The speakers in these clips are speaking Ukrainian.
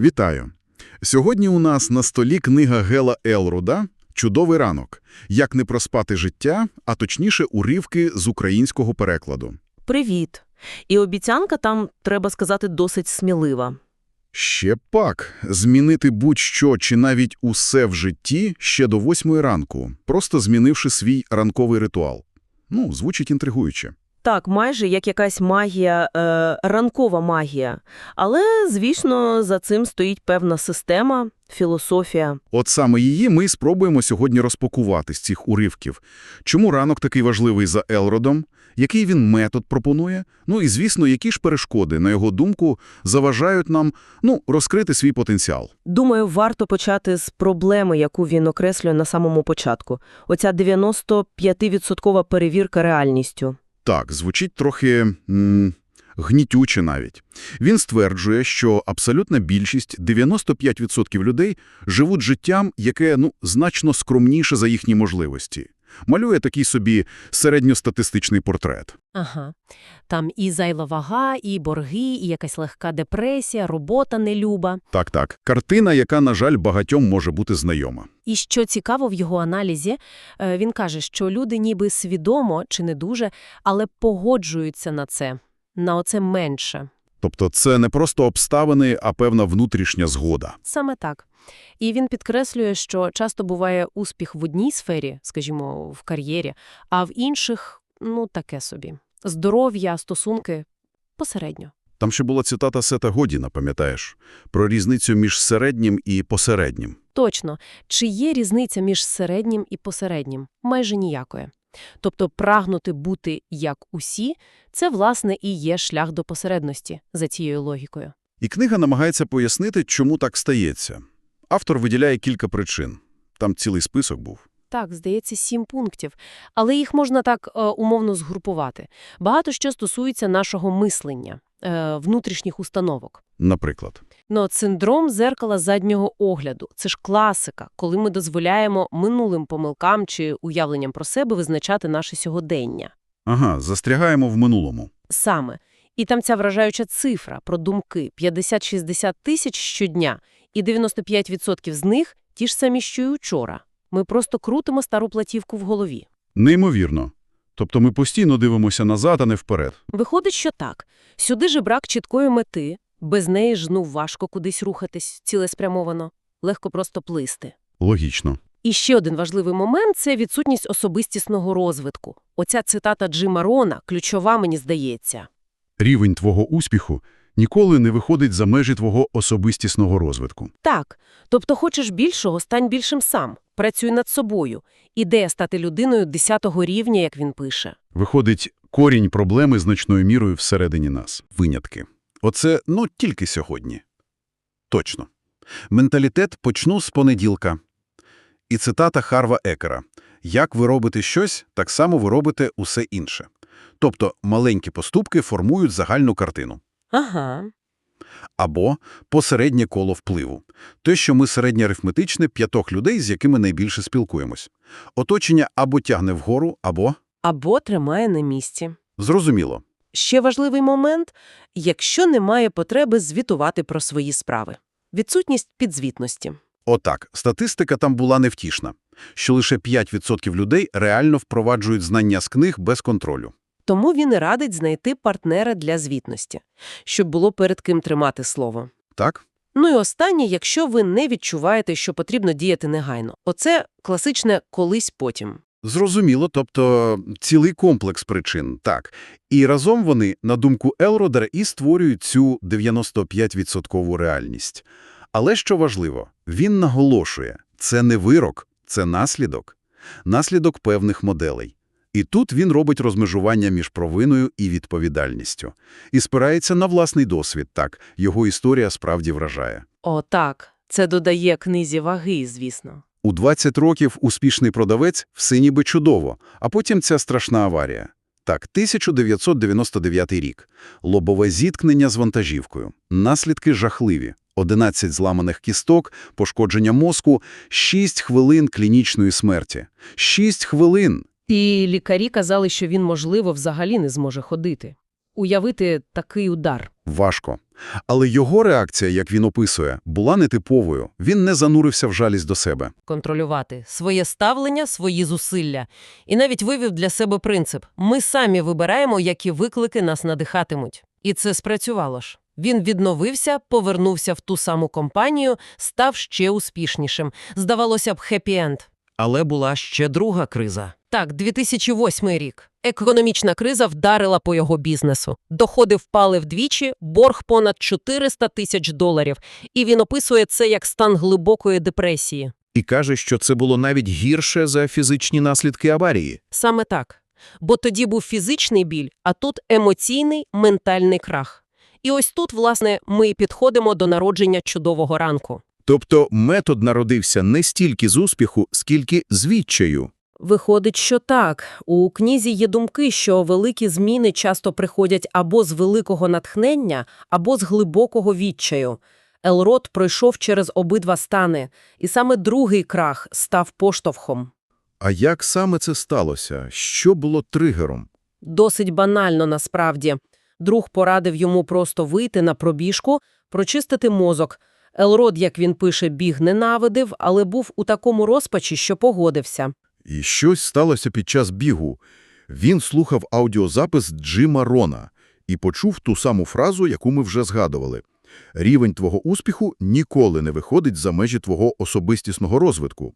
Вітаю! Сьогодні у нас на столі книга Гела Елруда «Чудовий ранок. Як не проспати життя», а точніше уривки з українського перекладу. Привіт. І обіцянка там, треба сказати, досить смілива. Ще пак, змінити будь-що чи навіть усе в житті ще до восьмої ранку, просто змінивши свій ранковий ритуал. Ну, звучить інтригуюче. Так, майже як якась магія, е, ранкова магія. Але, звісно, за цим стоїть певна система, філософія. От саме її ми спробуємо сьогодні розпакувати з цих уривків. Чому ранок такий важливий за Елродом? Який він метод пропонує? Ну і, звісно, які ж перешкоди, на його думку, заважають нам, ну, розкрити свій потенціал. Думаю, варто почати з проблеми, яку він окреслює на самому початку. Оця 95% перевірка реальністю. Так, звучить трохи м, гнітюче навіть. Він стверджує, що абсолютна більшість, 95% людей, живуть життям, яке ну, значно скромніше за їхні можливості. Малює такий собі середньостатистичний портрет. Ага. Там і зайла вага, і борги, і якась легка депресія, робота нелюба. Так-так, картина, яка, на жаль, багатьом може бути знайома. І що цікаво в його аналізі, е, він каже, що люди ніби свідомо чи не дуже, але погоджуються на це, на оце менше. Тобто це не просто обставини, а певна внутрішня згода. Саме так. І він підкреслює, що часто буває успіх в одній сфері, скажімо, в кар'єрі, а в інших, ну, таке собі. Здоров'я, стосунки – посередньо. Там ще була цитата Сета Годіна, пам'ятаєш, про різницю між середнім і посереднім. Точно. Чи є різниця між середнім і посереднім? Майже ніякої. Тобто прагнути бути як усі – це, власне, і є шлях до посередності за цією логікою. І книга намагається пояснити, чому так стається. Автор виділяє кілька причин. Там цілий список був. Так, здається, сім пунктів. Але їх можна так е, умовно згрупувати. Багато що стосується нашого мислення, е, внутрішніх установок. Наприклад. Ну, от синдром зеркала заднього огляду – це ж класика, коли ми дозволяємо минулим помилкам чи уявленням про себе визначати наше сьогодення. Ага, застрягаємо в минулому. Саме. І там ця вражаюча цифра про думки – 50-60 тисяч щодня, і 95% з них – ті ж самі, що й учора. Ми просто крутимо стару платівку в голові. Неймовірно. Тобто ми постійно дивимося назад, а не вперед. Виходить, що так. Сюди же брак чіткої мети, без неї ж ну важко кудись рухатись цілеспрямовано, легко просто плисти. Логічно. І ще один важливий момент – це відсутність особистісного розвитку. Оця цитата Джима Рона ключова, мені здається. Рівень твого успіху ніколи не виходить за межі твого особистісного розвитку. Так, тобто хочеш більшого – стань більшим сам, працюй над собою. Ідея стати людиною 10-го рівня, як він пише. Виходить, корінь проблеми значною мірою всередині нас. Винятки. Оце, ну, тільки сьогодні. Точно. Менталітет почну з понеділка. І цитата Харва Екера. «Як ви робите щось, так само ви робите усе інше». Тобто маленькі поступки формують загальну картину. Ага. Або посереднє коло впливу. Те, що ми середньоарифметичне п'ятох людей, з якими найбільше спілкуємось. Оточення або тягне вгору, або… Або тримає на місці. Зрозуміло. Ще важливий момент – якщо немає потреби звітувати про свої справи. Відсутність підзвітності. Отак, статистика там була невтішна, що лише 5% людей реально впроваджують знання з книг без контролю. Тому він і радить знайти партнера для звітності, щоб було перед ким тримати слово. Так? Ну і останнє, якщо ви не відчуваєте, що потрібно діяти негайно. Оце класичне «колись потім». Зрозуміло, тобто цілий комплекс причин, так. І разом вони, на думку Елродера, і створюють цю 95% реальність. Але що важливо, він наголошує, це не вирок, це наслідок. Наслідок певних моделей. І тут він робить розмежування між провиною і відповідальністю. І спирається на власний досвід, так, його історія справді вражає. О, так. Це додає книзі ваги, звісно. У 20 років успішний продавець – все ніби чудово, а потім ця страшна аварія. Так, 1999 рік. Лобове зіткнення з вантажівкою. Наслідки жахливі. 11 зламаних кісток, пошкодження мозку, 6 хвилин клінічної смерті. 6 хвилин! І лікарі казали, що він, можливо, взагалі не зможе ходити. Уявити такий удар. Важко. Але його реакція, як він описує, була нетиповою. Він не занурився в жалість до себе. контролювати своє ставлення, свої зусилля. І навіть вивів для себе принцип «ми самі вибираємо, які виклики нас надихатимуть». І це спрацювало ж. Він відновився, повернувся в ту саму компанію, став ще успішнішим. Здавалося б, хеппі-енд. Але була ще друга криза. Так, 2008 рік. Економічна криза вдарила по його бізнесу. Доходи впали вдвічі, борг понад 400 тисяч доларів. І він описує це як стан глибокої депресії. І каже, що це було навіть гірше за фізичні наслідки аварії. Саме так. Бо тоді був фізичний біль, а тут емоційний, ментальний крах. І ось тут, власне, ми і підходимо до народження чудового ранку. Тобто метод народився не стільки з успіху, скільки з відчаю. Виходить, що так. У книзі є думки, що великі зміни часто приходять або з великого натхнення, або з глибокого відчаю. Елрод пройшов через обидва стани, і саме другий крах став поштовхом. А як саме це сталося? Що було тригером? Досить банально насправді. Друг порадив йому просто вийти на пробіжку, прочистити мозок. Елрод, як він пише, біг ненавидив, але був у такому розпачі, що погодився. І щось сталося під час бігу. Він слухав аудіозапис Джима Рона і почув ту саму фразу, яку ми вже згадували. Рівень твого успіху ніколи не виходить за межі твого особистісного розвитку.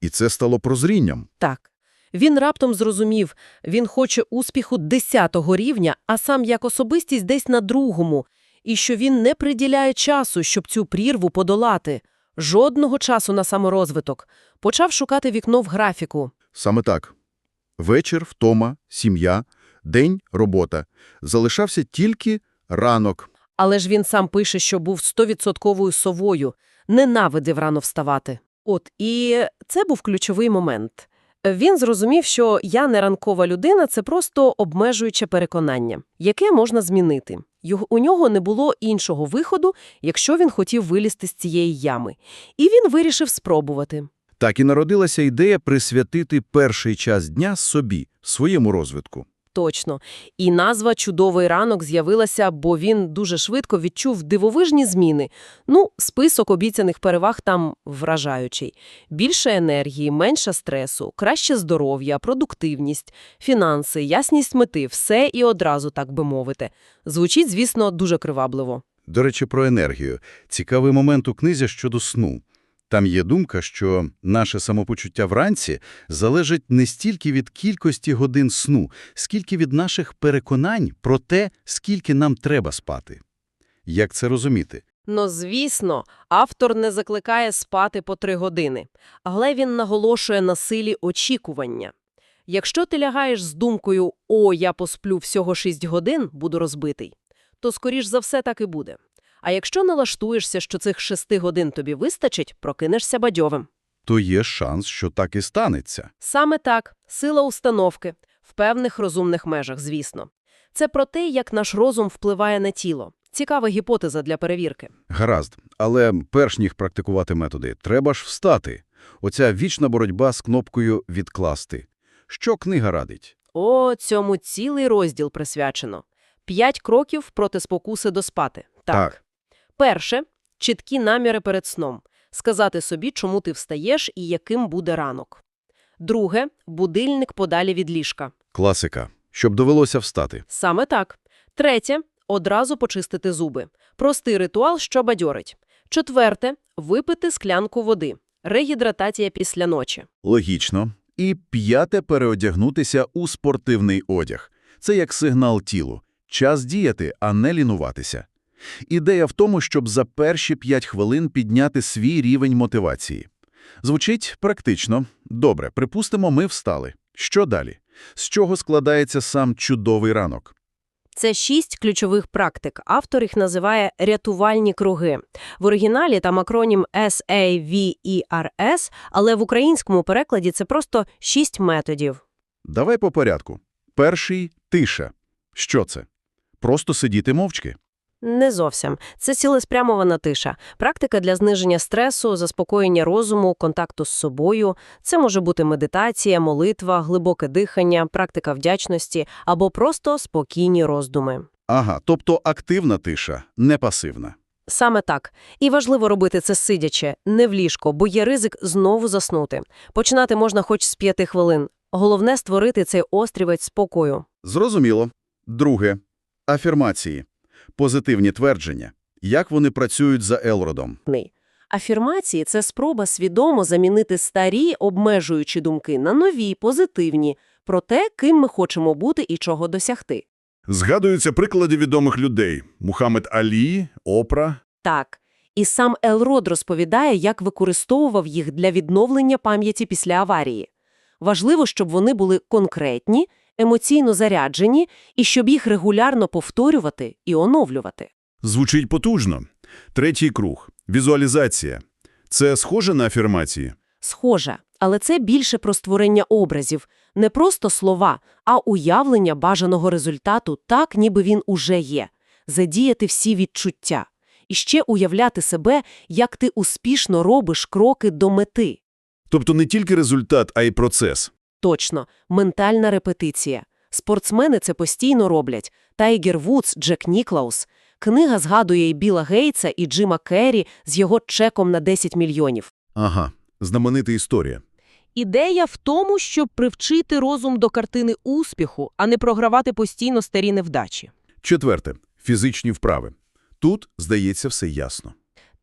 І це стало прозрінням. Так. Він раптом зрозумів, він хоче успіху 10-го рівня, а сам як особистість десь на другому, і що він не приділяє часу, щоб цю прірву подолати. Жодного часу на саморозвиток. Почав шукати вікно в графіку. Саме так. Вечір, втома, сім'я, день, робота. Залишався тільки ранок. Але ж він сам пише, що був стовідсотковою совою, ненавидив рано вставати. От, і це був ключовий момент. Він зрозумів, що я не ранкова людина – це просто обмежуюче переконання, яке можна змінити. Його, у нього не було іншого виходу, якщо він хотів вилізти з цієї ями. І він вирішив спробувати. Так і народилася ідея присвятити перший час дня собі, своєму розвитку. Точно. І назва «Чудовий ранок» з'явилася, бо він дуже швидко відчув дивовижні зміни. Ну, список обіцяних переваг там вражаючий. Більше енергії, менше стресу, краще здоров'я, продуктивність, фінанси, ясність мети – все і одразу, так би мовити. Звучить, звісно, дуже кривабливо. До речі, про енергію. Цікавий момент у книзі щодо сну. Там є думка, що наше самопочуття вранці залежить не стільки від кількості годин сну, скільки від наших переконань про те, скільки нам треба спати. Як це розуміти? Ну, звісно, автор не закликає спати по три години, але він наголошує на силі очікування. Якщо ти лягаєш з думкою «О, я посплю всього 6 годин, буду розбитий», то, скоріш за все, так і буде. А якщо налаштуєшся, що цих 6 годин тобі вистачить, прокинешся бадьовим. То є шанс, що так і станеться. Саме так, сила установки, в певних розумних межах, звісно. Це про те, як наш розум впливає на тіло. Цікава гіпотеза для перевірки. Гаразд. Але перш ніж практикувати методи, треба ж встати. Оця вічна боротьба з кнопкою «відкласти». Що книга радить? О, цьому цілий розділ присвячено. П'ять кроків проти спокуси доспати. Так. Так. Перше – чіткі наміри перед сном. Сказати собі, чому ти встаєш і яким буде ранок. Друге – будильник подалі від ліжка. Класика. Щоб довелося встати. Саме так. Третє – одразу почистити зуби. Простий ритуал, що бадьорить. Четверте – випити склянку води. Регідратація після ночі. Логічно. І п'яте – переодягнутися у спортивний одяг. Це як сигнал тілу. Час діяти, а не лінуватися. Ідея в тому, щоб за перші 5 хвилин підняти свій рівень мотивації. Звучить практично. Добре, припустимо, ми встали. Що далі? З чого складається сам чудовий ранок? Це шість ключових практик. Автор їх називає «рятувальні круги». В оригіналі там акронім SAVERS, але в українському перекладі це просто шість методів. Давай по порядку. Перший – тиша. Що це? Просто сидіти мовчки? Не зовсім. Це цілеспрямована тиша. Практика для зниження стресу, заспокоєння розуму, контакту з собою. Це може бути медитація, молитва, глибоке дихання, практика вдячності або просто спокійні роздуми. Ага, тобто активна тиша, не пасивна. Саме так. І важливо робити це сидячи, не в ліжко, бо є ризик знову заснути. Починати можна хоч з п'яти хвилин. Головне – створити цей острівець спокою. Зрозуміло. Друге. Афірмації. Позитивні твердження. Як вони працюють за Елродом? Афірмації – це спроба свідомо замінити старі обмежуючі думки на нові, позитивні, про те, ким ми хочемо бути і чого досягти. Згадуються приклади відомих людей – Мухаммед Алі, Опра. Так. І сам Елрод розповідає, як використовував їх для відновлення пам'яті після аварії. Важливо, щоб вони були конкретні, емоційно заряджені і щоб їх регулярно повторювати і оновлювати. Звучить потужно. Третій круг – візуалізація. Це схоже на афірмації? Схоже, але це більше про створення образів, не просто слова, а уявлення бажаного результату так, ніби він уже є. Задіяти всі відчуття. І ще уявляти себе, як ти успішно робиш кроки до мети. Тобто не тільки результат, а й процес. Точно, ментальна репетиція. Спортсмени це постійно роблять. Тайгер Вудс, Джек Ніклаус. Книга згадує і Біла Гейтса, і Джима Керрі з його чеком на 10 мільйонів. Ага, знаменита історія. Ідея в тому, щоб привчити розум до картини успіху, а не програвати постійно старі невдачі. Четверте – фізичні вправи. Тут, здається, все ясно.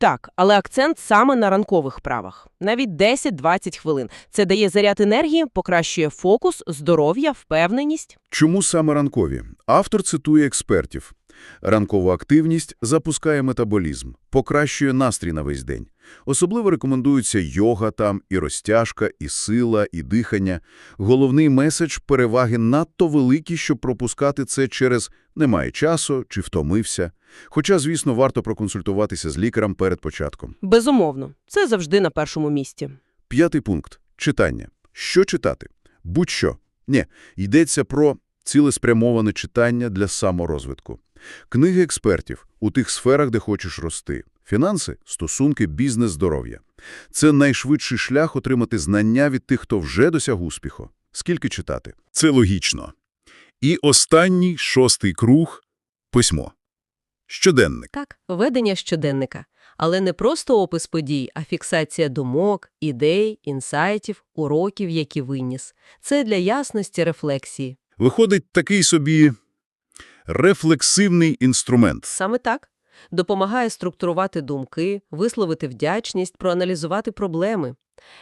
Так, але акцент саме на ранкових правах. Навіть 10-20 хвилин. Це дає заряд енергії, покращує фокус, здоров'я, впевненість. Чому саме ранкові? Автор цитує експертів. Ранкова активність запускає метаболізм, покращує настрій на весь день. Особливо рекомендуються йога там, і розтяжка, і сила, і дихання. Головний меседж – переваги надто великі, щоб пропускати це через «немає часу» чи «втомився». Хоча, звісно, варто проконсультуватися з лікарем перед початком. Безумовно, це завжди на першому місці. П'ятий пункт – читання. Що читати? Будь-що. Ні, йдеться про цілеспрямоване читання для саморозвитку. Книги експертів у тих сферах, де хочеш рости. Фінанси, стосунки, бізнес, здоров'я. Це найшвидший шлях отримати знання від тих, хто вже досяг успіху. Скільки читати? Це логічно. І останній, шостий круг – письмо. Щоденник. Так, ведення щоденника. Але не просто опис подій, а фіксація думок, ідей, інсайтів, уроків, які виніс. Це для ясності рефлексії. Виходить такий собі рефлексивний інструмент. Саме так. Допомагає структурувати думки, висловити вдячність, проаналізувати проблеми.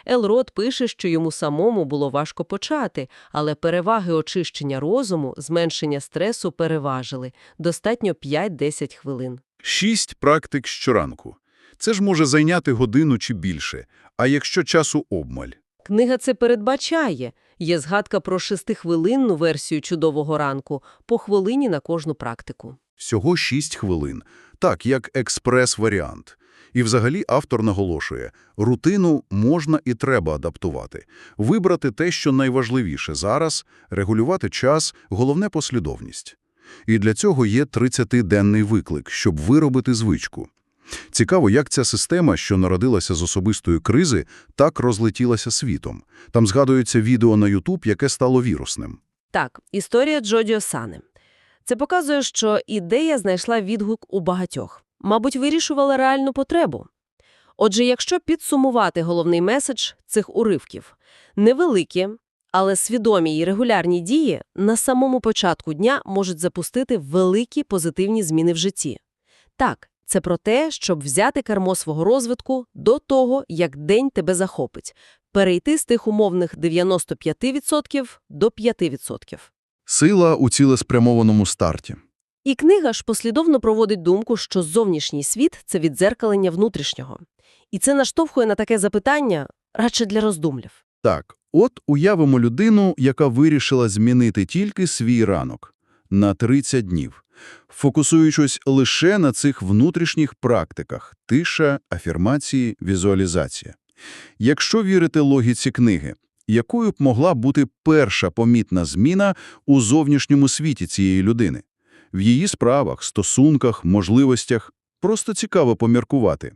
Елрод пише, що йому самому було важко почати, але переваги очищення розуму, зменшення стресу переважили. Достатньо 5-10 хвилин. Шість практик щоранку. Це ж може зайняти годину чи більше, а якщо часу обмаль. Книга це передбачає. Є згадка про шестихвилинну версію «Чудового ранку» по хвилині на кожну практику. Всього шість хвилин. Так, як експрес-варіант. І взагалі автор наголошує, рутину можна і треба адаптувати. Вибрати те, що найважливіше зараз, регулювати час, головне – послідовність. І для цього є 30-денний виклик, щоб виробити звичку. Цікаво, як ця система, що народилася з особистої кризи, так розлетілася світом. Там згадується відео на YouTube, яке стало вірусним. Так, історія Джоді Сани. Це показує, що ідея знайшла відгук у багатьох. Мабуть, вирішувала реальну потребу. Отже, якщо підсумувати головний меседж цих уривків – невеликі, але свідомі і регулярні дії на самому початку дня можуть запустити великі позитивні зміни в житті. Так, це про те, щоб взяти кермо свого розвитку до того, як день тебе захопить, перейти з тих умовних 95% до 5%. Сила у цілеспрямованому старті. І книга ж послідовно проводить думку, що зовнішній світ – це віддзеркалення внутрішнього. І це наштовхує на таке запитання радше для роздумлів. Так, от уявимо людину, яка вирішила змінити тільки свій ранок на 30 днів, фокусуючись лише на цих внутрішніх практиках – тиша, афірмації, візуалізація. Якщо вірити логіці книги, якою б могла бути перша помітна зміна у зовнішньому світі цієї людини? В її справах, стосунках, можливостях просто цікаво поміркувати.